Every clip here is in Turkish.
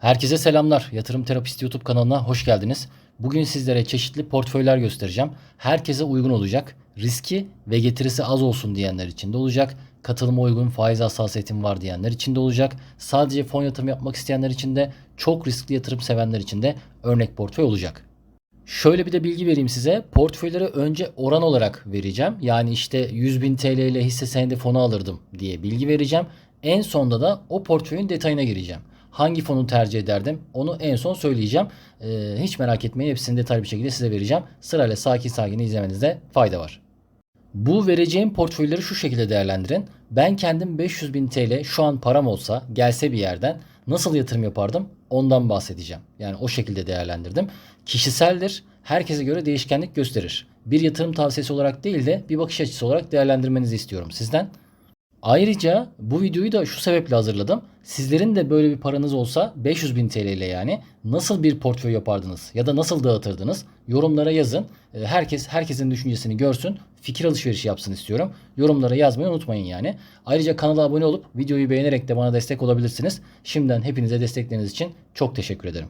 Herkese selamlar. Yatırım Terapist YouTube kanalına hoş geldiniz. Bugün sizlere çeşitli portföyler göstereceğim. Herkese uygun olacak. Riski ve getirisi az olsun diyenler için de olacak. Katılıma uygun faiz hassasiyetim var diyenler için de olacak. Sadece fon yatırım yapmak isteyenler için de çok riskli yatırım sevenler için de örnek portföy olacak. Şöyle bir de bilgi vereyim size. Portföyleri önce oran olarak vereceğim. Yani işte 100 bin TL ile hisse senedi fonu alırdım diye bilgi vereceğim. En sonda da o portföyün detayına gireceğim. Hangi fonu tercih ederdim onu en son söyleyeceğim. Ee, hiç merak etmeyin hepsini detaylı bir şekilde size vereceğim. Sırayla sakin sakin izlemenizde fayda var. Bu vereceğim portföyleri şu şekilde değerlendirin. Ben kendim 500 bin TL şu an param olsa gelse bir yerden nasıl yatırım yapardım ondan bahsedeceğim. Yani o şekilde değerlendirdim. Kişiseldir. Herkese göre değişkenlik gösterir. Bir yatırım tavsiyesi olarak değil de bir bakış açısı olarak değerlendirmenizi istiyorum sizden. Ayrıca bu videoyu da şu sebeple hazırladım. Sizlerin de böyle bir paranız olsa 500 bin TL ile yani nasıl bir portföy yapardınız ya da nasıl dağıtırdınız yorumlara yazın. Ee, Herkes herkesin düşüncesini görsün. Fikir alışverişi yapsın istiyorum. Yorumlara yazmayı unutmayın yani. Ayrıca kanala abone olup videoyu beğenerek de bana destek olabilirsiniz. Şimdiden hepinize destekleriniz için çok teşekkür ederim.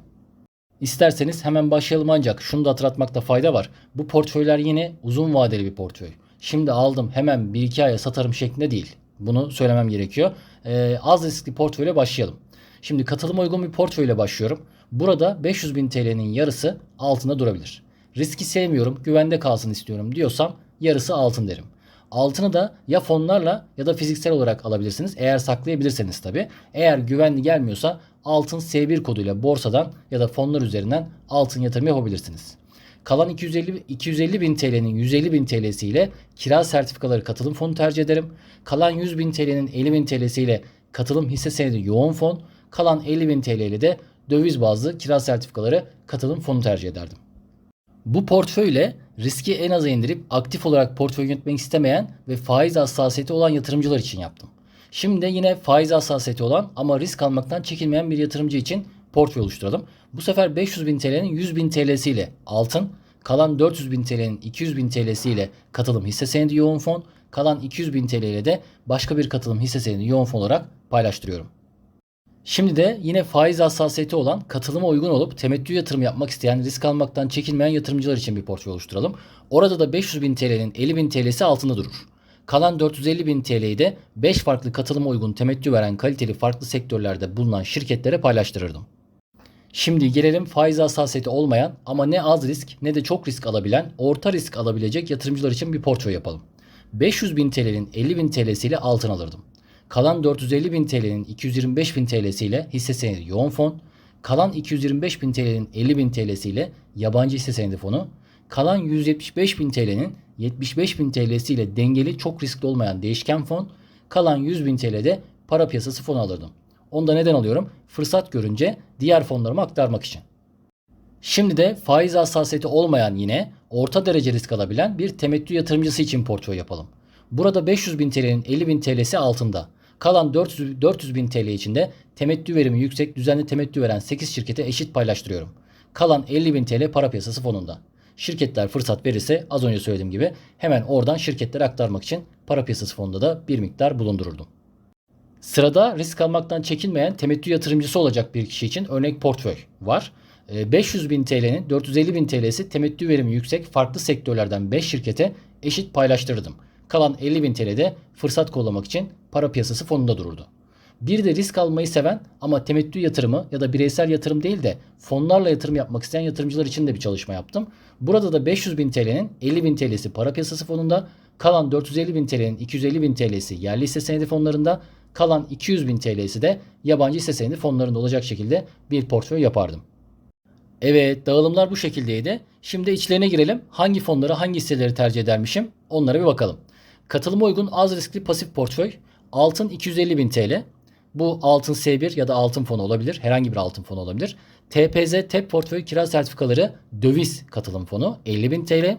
İsterseniz hemen başlayalım ancak şunu da hatırlatmakta fayda var. Bu portföyler yine uzun vadeli bir portföy. Şimdi aldım hemen 1-2 aya satarım şeklinde değil. Bunu söylemem gerekiyor. Ee, az riskli portföyle başlayalım. Şimdi katılıma uygun bir portföyle başlıyorum. Burada 500 bin TL'nin yarısı altında durabilir. Riski sevmiyorum, güvende kalsın istiyorum diyorsam yarısı altın derim. Altını da ya fonlarla ya da fiziksel olarak alabilirsiniz. Eğer saklayabilirseniz tabi. Eğer güvenli gelmiyorsa altın S1 koduyla borsadan ya da fonlar üzerinden altın yatırım yapabilirsiniz. Kalan 250, 250 bin TL'nin 150 bin TL'si ile kira sertifikaları katılım fonu tercih ederim. Kalan 100 bin TL'nin 50 bin TL'si ile katılım hisse senedi yoğun fon. Kalan 50 bin TL ile de döviz bazlı kira sertifikaları katılım fonu tercih ederdim. Bu portföyle riski en aza indirip aktif olarak portföy yönetmek istemeyen ve faiz hassasiyeti olan yatırımcılar için yaptım. Şimdi de yine faiz hassasiyeti olan ama risk almaktan çekinmeyen bir yatırımcı için portföy oluşturalım. Bu sefer 500 bin TL'nin 100 bin TL'si ile altın, kalan 400 bin TL'nin 200 bin TL'si ile katılım hisse senedi yoğun fon, kalan 200 bin TL ile de başka bir katılım hisse senedi yoğun fon olarak paylaştırıyorum. Şimdi de yine faiz hassasiyeti olan katılıma uygun olup temettü yatırım yapmak isteyen risk almaktan çekinmeyen yatırımcılar için bir portföy oluşturalım. Orada da 500 bin TL'nin 50 bin TL'si altında durur. Kalan 450 bin TL'yi de 5 farklı katılıma uygun temettü veren kaliteli farklı sektörlerde bulunan şirketlere paylaştırırdım. Şimdi gelelim faiz hassasiyeti olmayan ama ne az risk ne de çok risk alabilen, orta risk alabilecek yatırımcılar için bir portföy yapalım. 500 bin TL'nin 50 bin TL'siyle altın alırdım. Kalan 450 bin TL'nin 225 bin TL'siyle hisse senedi yoğun fon, kalan 225 bin TL'nin 50 bin TL'siyle yabancı hisse senedi fonu, kalan 175 bin TL'nin 75 bin TL'siyle dengeli çok riskli olmayan değişken fon, kalan 100 bin TL'de para piyasası fonu alırdım. Onu da neden alıyorum? Fırsat görünce diğer fonlarıma aktarmak için. Şimdi de faiz hassasiyeti olmayan yine orta derece risk alabilen bir temettü yatırımcısı için portföy yapalım. Burada 500 bin TL'nin 50 bin TL'si altında. Kalan 400, 400 bin TL içinde temettü verimi yüksek düzenli temettü veren 8 şirkete eşit paylaştırıyorum. Kalan 50 bin TL para piyasası fonunda. Şirketler fırsat verirse az önce söylediğim gibi hemen oradan şirketlere aktarmak için para piyasası fonunda da bir miktar bulundururdum. Sırada risk almaktan çekinmeyen temettü yatırımcısı olacak bir kişi için örnek portföy var. Ee, 500 bin TL'nin 450 bin TL'si temettü verimi yüksek farklı sektörlerden 5 şirkete eşit paylaştırdım. Kalan 50 bin TL'de fırsat kollamak için para piyasası fonunda dururdu. Bir de risk almayı seven ama temettü yatırımı ya da bireysel yatırım değil de fonlarla yatırım yapmak isteyen yatırımcılar için de bir çalışma yaptım. Burada da 500 bin TL'nin 50 bin TL'si para piyasası fonunda, kalan 450 bin TL'nin 250 bin TL'si yerli hisse senedi fonlarında, kalan 200 bin TL'si de yabancı hisse senedi fonlarında olacak şekilde bir portföy yapardım. Evet dağılımlar bu şekildeydi. Şimdi içlerine girelim. Hangi fonları hangi hisseleri tercih edermişim onlara bir bakalım. Katılıma uygun az riskli pasif portföy. Altın 250 bin TL. Bu altın S1 ya da altın fonu olabilir. Herhangi bir altın fonu olabilir. TPZ TEP portföy kira sertifikaları döviz katılım fonu 50 bin TL.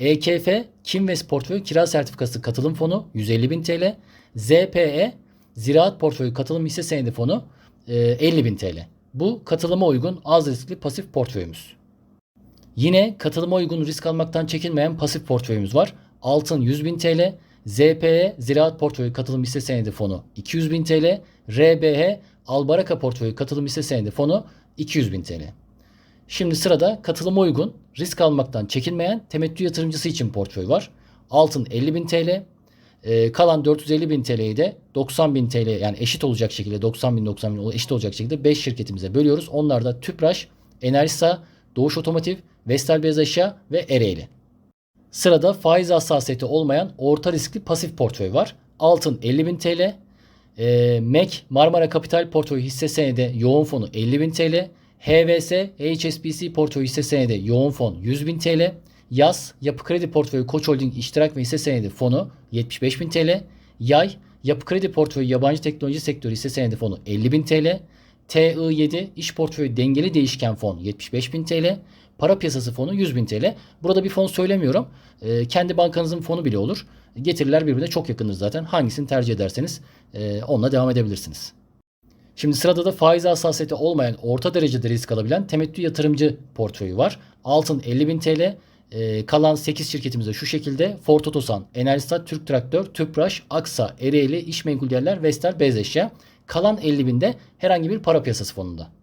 EKF Kimvest portföy kira sertifikası katılım fonu 150 bin TL. ZPE Ziraat portföyü katılım hisse senedi fonu e, 50 bin TL. Bu katılıma uygun az riskli pasif portföyümüz. Yine katılıma uygun risk almaktan çekinmeyen pasif portföyümüz var. Altın 100 bin TL, ZPE Ziraat Portföyü Katılım Hisse Senedi Fonu 200 bin TL, RBH Albaraka portföyü katılım hisse senedi fonu 200.000 TL. Şimdi sırada katılıma uygun, risk almaktan çekinmeyen temettü yatırımcısı için portföy var. Altın 50.000 TL, e, kalan 450.000 TL'yi de 90.000 TL yani eşit olacak şekilde 90.000 90.000 eşit olacak şekilde 5 şirketimize bölüyoruz. Onlar da Tüpraş, Enerjisa, Doğuş Otomotiv, Vestel Beyaz Eşya ve Ereğli. Sırada faiz hassasiyeti olmayan orta riskli pasif portföy var. Altın 50.000 TL, e, MEK Marmara Kapital portföyü hisse senedi yoğun fonu 50.000 TL, HVS HSBC portföyü hisse senedi yoğun fon 100.000 TL, YAS Yapı Kredi portföyü Koç Holding iştirak ve hisse senedi fonu 75.000 TL, YAY Yapı Kredi portföyü yabancı teknoloji sektörü hisse senedi fonu 50.000 TL, TI7 iş portföyü dengeli değişken fon 75.000 TL, para piyasası fonu 100.000 TL. Burada bir fon söylemiyorum. Ee, kendi bankanızın fonu bile olur. Getiriler birbirine çok yakındır zaten. Hangisini tercih ederseniz e, onunla devam edebilirsiniz. Şimdi sırada da faiz hassasiyeti olmayan orta derecede risk alabilen temettü yatırımcı portföyü var. Altın 50.000 TL. e, kalan 8 şirketimize şu şekilde Ford Otosan, Enerjisat, Türk Traktör, Tüpraş, Aksa, Ereğli, İş Menkul Değerler, Vestel, Beyaz. Kalan 50.000 de herhangi bir para piyasası fonunda.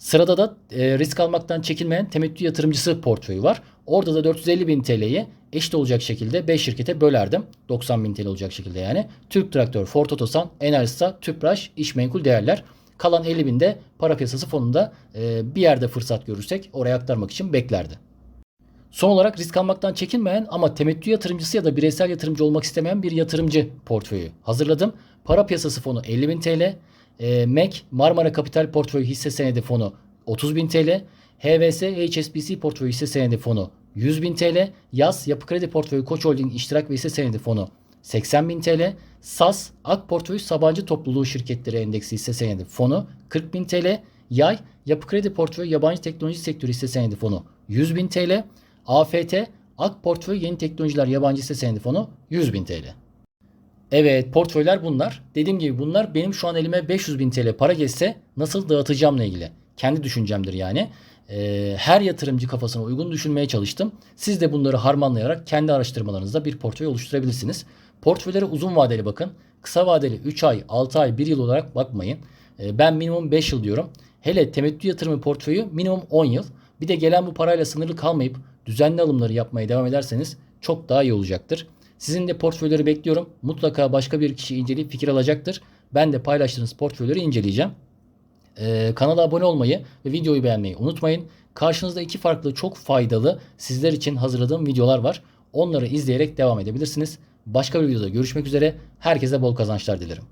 Sırada da e, risk almaktan çekinmeyen temettü yatırımcısı portföyü var. Orada da 450 bin TL'yi eşit olacak şekilde 5 şirkete bölerdim. 90 bin TL olacak şekilde yani. Türk Traktör, Ford Otosan, Enerjisa, Tüpraş, İş Menkul Değerler. Kalan 50 bin de para piyasası fonunda e, bir yerde fırsat görürsek oraya aktarmak için beklerdi. Son olarak risk almaktan çekinmeyen ama temettü yatırımcısı ya da bireysel yatırımcı olmak istemeyen bir yatırımcı portföyü hazırladım. Para piyasası fonu 50.000 TL, e, MEK Marmara Kapital Portföyü hisse senedi fonu 30.000 TL, HVS HSBC Portföyü hisse senedi fonu 100.000 TL, YAS Yapı Kredi Portföyü Koç Holding iştirak ve hisse senedi fonu 80.000 TL, SAS Ak Portföyü Sabancı Topluluğu Şirketleri Endeksi hisse senedi fonu 40.000 TL, Yay Yapı Kredi Portföyü Yabancı Teknoloji Sektörü hisse senedi fonu 100.000 TL, AFT Ak Portföy Yeni Teknolojiler Yabancı Hisse Senedi Fonu 100.000 TL. Evet portföyler bunlar. Dediğim gibi bunlar benim şu an elime 500 bin TL para geçse nasıl dağıtacağımla ilgili. Kendi düşüncemdir yani. Ee, her yatırımcı kafasına uygun düşünmeye çalıştım. Siz de bunları harmanlayarak kendi araştırmalarınızda bir portföy oluşturabilirsiniz. Portföylere uzun vadeli bakın. Kısa vadeli 3 ay, 6 ay, 1 yıl olarak bakmayın. Ee, ben minimum 5 yıl diyorum. Hele temettü yatırımı portföyü minimum 10 yıl. Bir de gelen bu parayla sınırlı kalmayıp düzenli alımları yapmaya devam ederseniz çok daha iyi olacaktır. Sizin de portföyleri bekliyorum. Mutlaka başka bir kişi inceleyip fikir alacaktır. Ben de paylaştığınız portföyleri inceleyeceğim. Ee, kanala abone olmayı ve videoyu beğenmeyi unutmayın. Karşınızda iki farklı çok faydalı sizler için hazırladığım videolar var. Onları izleyerek devam edebilirsiniz. Başka bir videoda görüşmek üzere. Herkese bol kazançlar dilerim.